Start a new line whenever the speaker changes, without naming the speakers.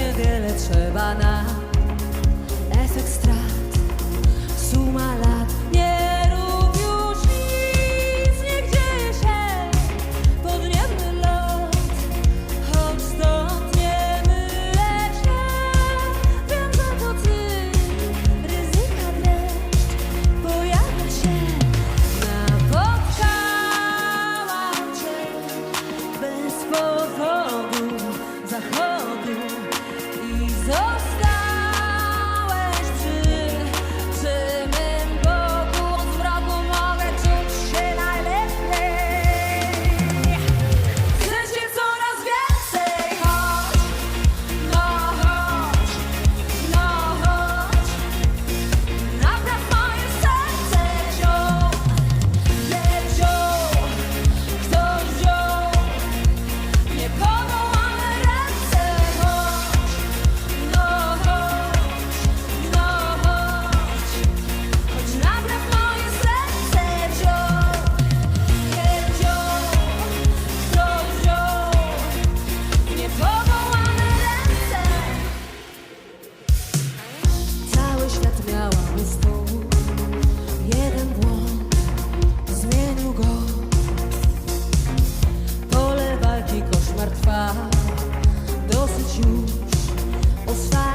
niewiele trzeba na efekt strat, suma lat. Nie os or